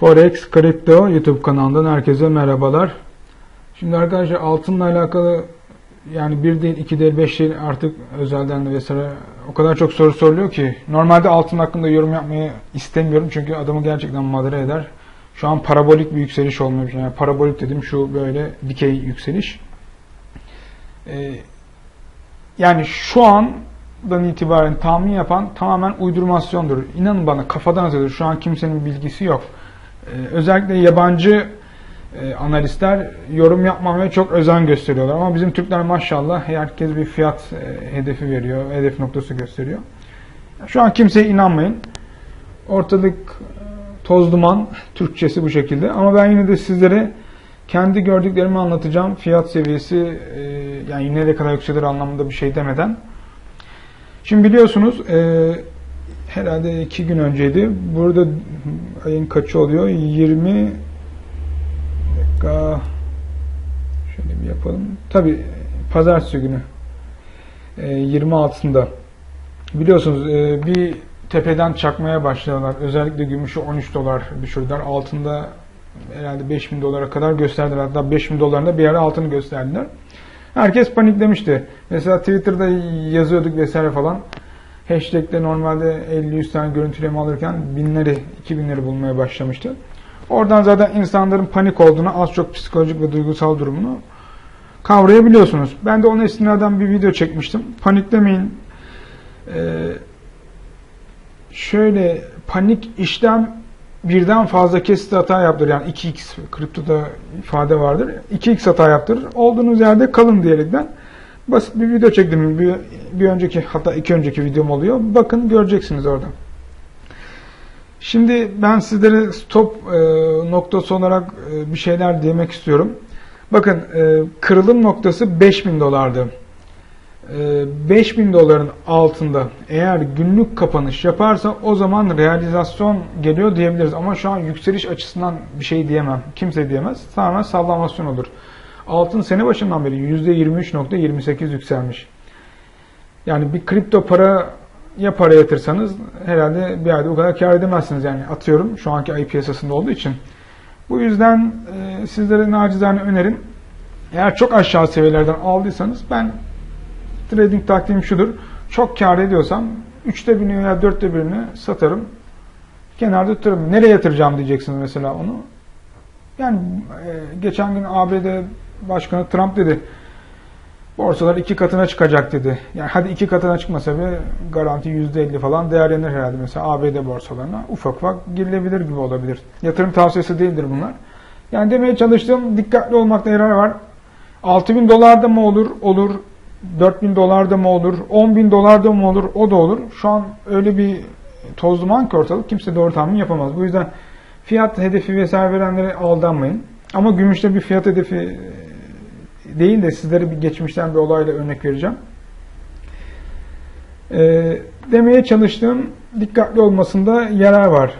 Forex Crypto YouTube kanalından herkese merhabalar. Şimdi arkadaşlar altınla alakalı yani bir değil, iki değil, beş değil artık özelden de vesaire o kadar çok soru soruluyor ki normalde altın hakkında yorum yapmayı istemiyorum çünkü adamı gerçekten madara eder. Şu an parabolik bir yükseliş olmuş. Yani parabolik dedim şu böyle dikey yükseliş. Ee, yani şu andan itibaren tahmin yapan tamamen uydurmasyondur. İnanın bana kafadan atıyordur. Şu an kimsenin bilgisi yok. Ee, özellikle yabancı e, analistler yorum yapmamaya çok özen gösteriyorlar. Ama bizim Türkler maşallah herkes bir fiyat e, hedefi veriyor, hedef noktası gösteriyor. Şu an kimseye inanmayın. Ortalık e, toz duman, Türkçesi bu şekilde. Ama ben yine de sizlere kendi gördüklerimi anlatacağım. Fiyat seviyesi yani yine ne kadar yükselir anlamında bir şey demeden. Şimdi biliyorsunuz herhalde iki gün önceydi. Burada ayın kaçı oluyor? 20 dakika şöyle bir yapalım. Tabi pazartesi günü e, 26'sında biliyorsunuz e, bir tepeden çakmaya başladılar. Özellikle gümüşü 13 dolar düşürdüler. Altında herhalde 5000 dolara kadar gösterdiler. Hatta 5000 dolarında bir ara altını gösterdiler. Herkes paniklemişti. Mesela Twitter'da yazıyorduk vesaire falan. Hashtag'de normalde 50-100 tane görüntüleme alırken binleri, 2000'leri bulmaya başlamıştı. Oradan zaten insanların panik olduğunu, az çok psikolojik ve duygusal durumunu kavrayabiliyorsunuz. Ben de onun istinaden bir video çekmiştim. Paniklemeyin. Ee, şöyle panik işlem birden fazla kesit hata yaptırır. Yani 2x kriptoda ifade vardır. 2x hata yaptırır. Olduğunuz yerde kalın diyerekten basit bir video çektim. Bir, bir önceki hatta iki önceki videom oluyor. Bakın göreceksiniz orada. Şimdi ben sizlere stop e, noktası olarak e, bir şeyler demek istiyorum. Bakın e, kırılım noktası 5000 dolardı. E, 5000 doların altında eğer günlük kapanış yaparsa o zaman realizasyon geliyor diyebiliriz. Ama şu an yükseliş açısından bir şey diyemem. Kimse diyemez. Tamamen sallamasyon olur. Altın sene başından beri %23.28 yükselmiş. Yani bir kripto para ya para yatırsanız herhalde bir ayda o kadar kar edemezsiniz yani atıyorum şu anki ay piyasasında olduğu için. Bu yüzden e, sizlere nacizane önerim eğer çok aşağı seviyelerden aldıysanız ben trading taktiğim şudur. Çok kar ediyorsam 3'te birini veya 4'te birini satarım. Kenarda tutarım. Nereye yatıracağım diyeceksiniz mesela onu. Yani e, geçen gün ABD Başkanı Trump dedi borsalar iki katına çıkacak dedi. Yani hadi iki katına çıkmasa bile garanti yüzde elli falan değerlenir herhalde mesela ABD borsalarına. Ufak ufak girilebilir gibi olabilir. Yatırım tavsiyesi değildir bunlar. Yani demeye çalıştığım dikkatli olmakta yarar var. 6 bin dolarda mı olur? Olur. 4 bin dolarda mı olur? 10 bin dolarda mı olur? O da olur. Şu an öyle bir toz duman ki ortalık kimse doğru tahmin yapamaz. Bu yüzden fiyat hedefi vesaire verenlere aldanmayın. Ama gümüşte bir fiyat hedefi değil de sizlere bir geçmişten bir olayla örnek vereceğim. E, demeye çalıştığım dikkatli olmasında yarar var.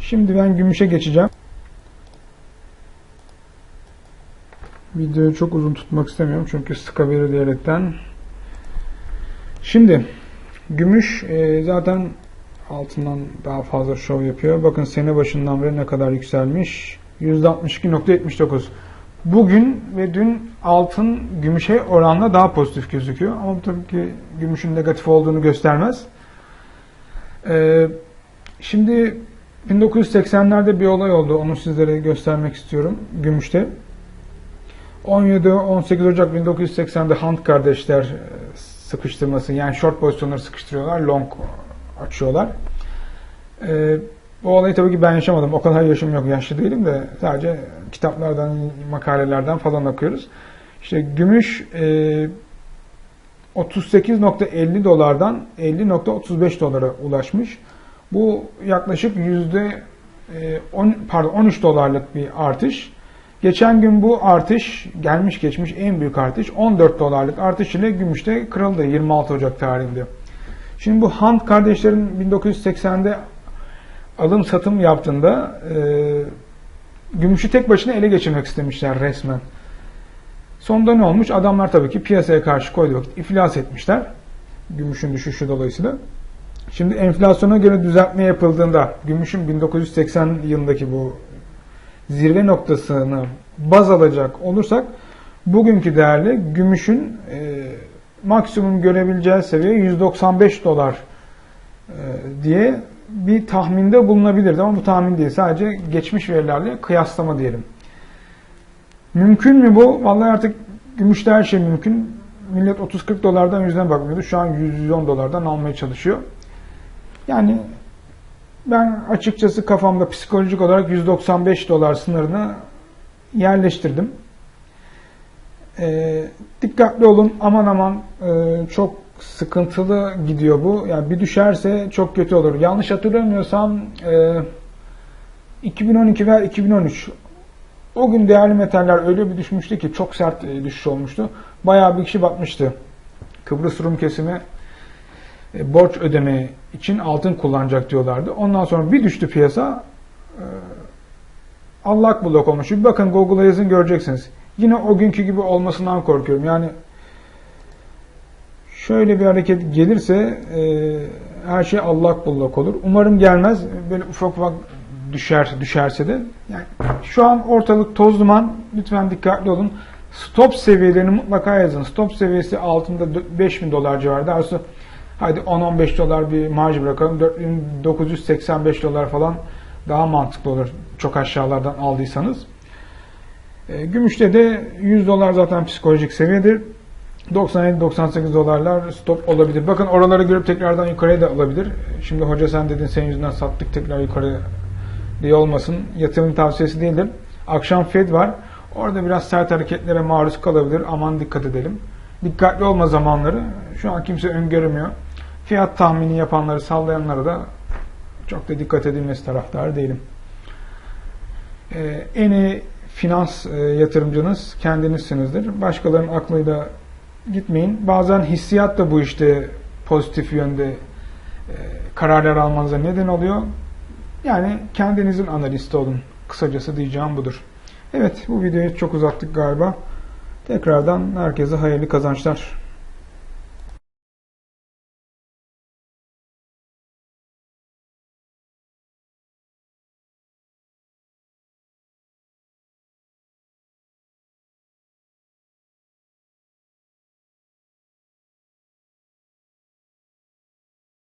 Şimdi ben gümüşe geçeceğim. Videoyu çok uzun tutmak istemiyorum çünkü sıka verir diyerekten. Şimdi gümüş e, zaten altından daha fazla şov yapıyor. Bakın sene başından beri ne kadar yükselmiş. %62.79 Bugün ve dün altın gümüşe oranla daha pozitif gözüküyor. Ama tabii ki gümüşün negatif olduğunu göstermez. Ee, şimdi 1980'lerde bir olay oldu. Onu sizlere göstermek istiyorum gümüşte. 17-18 Ocak 1980'de Hunt kardeşler e, sıkıştırması yani short pozisyonları sıkıştırıyorlar, long açıyorlar. Ee, bu olayı tabii ki ben yaşamadım. O kadar yaşım yok. Yaşlı değilim de sadece kitaplardan, makalelerden falan okuyoruz. İşte gümüş e, 38.50 dolardan 50.35 dolara ulaşmış. Bu yaklaşık yüzde 10 e, pardon 13 dolarlık bir artış. Geçen gün bu artış gelmiş geçmiş en büyük artış 14 dolarlık artış ile gümüşte kırıldı 26 Ocak tarihinde. Şimdi bu Hunt kardeşlerin 1980'de alım satım yaptığında e, gümüşü tek başına ele geçirmek istemişler resmen. Sonunda ne olmuş? Adamlar tabii ki piyasaya karşı koyduğu vakit iflas etmişler. Gümüşün düşüşü dolayısıyla. Şimdi enflasyona göre düzeltme yapıldığında gümüşün 1980 yılındaki bu zirve noktasını baz alacak olursak bugünkü değerle gümüşün e, maksimum görebileceği seviye 195 dolar e, diye bir tahminde bulunabilirdi ama bu tahmin değil. Sadece geçmiş verilerle kıyaslama diyelim. Mümkün mü bu? Vallahi artık gümüşte her şey mümkün. Millet 30-40 dolardan yüzüne bakmıyordu. Şu an 110 dolardan almaya çalışıyor. Yani ben açıkçası kafamda psikolojik olarak 195 dolar sınırını yerleştirdim. E, dikkatli olun. Aman aman e, çok sıkıntılı gidiyor bu. Yani bir düşerse çok kötü olur. Yanlış hatırlamıyorsam e, 2012 veya 2013 o gün değerli metaller öyle bir düşmüştü ki çok sert e, düşüş olmuştu. Bayağı bir kişi batmıştı. Kıbrıs Rum kesimi e, borç ödeme için altın kullanacak diyorlardı. Ondan sonra bir düştü piyasa e, allak bullak olmuş. Bir bakın Google'a yazın göreceksiniz. Yine o günkü gibi olmasından korkuyorum. Yani şöyle bir hareket gelirse e, her şey allak bullak olur. Umarım gelmez. Böyle ufak ufak düşer düşerse de. Yani şu an ortalık toz duman. Lütfen dikkatli olun. Stop seviyelerini mutlaka yazın. Stop seviyesi altında 5000 dolar civarında. Arası hadi 10-15 dolar bir marj bırakalım. 4985 dolar falan daha mantıklı olur. Çok aşağılardan aldıysanız. E, gümüşte de 100 dolar zaten psikolojik seviyedir. 97-98 dolarlar stop olabilir. Bakın oraları görüp tekrardan yukarıya da alabilir. Şimdi hoca sen dedin senin yüzünden sattık tekrar yukarı diye olmasın. Yatırım tavsiyesi değildir. Akşam Fed var. Orada biraz sert hareketlere maruz kalabilir. Aman dikkat edelim. Dikkatli olma zamanları şu an kimse öngörmüyor. Fiyat tahmini yapanları, sallayanlara da çok da dikkat edilmesi taraftarı değilim. Ee, en iyi finans e, yatırımcınız kendinizsinizdir. Başkalarının aklıyla gitmeyin. Bazen hissiyat da bu işte pozitif yönde e, kararlar almanıza neden oluyor. Yani kendinizin analisti olun. Kısacası diyeceğim budur. Evet bu videoyu çok uzattık galiba. Tekrardan herkese hayırlı kazançlar.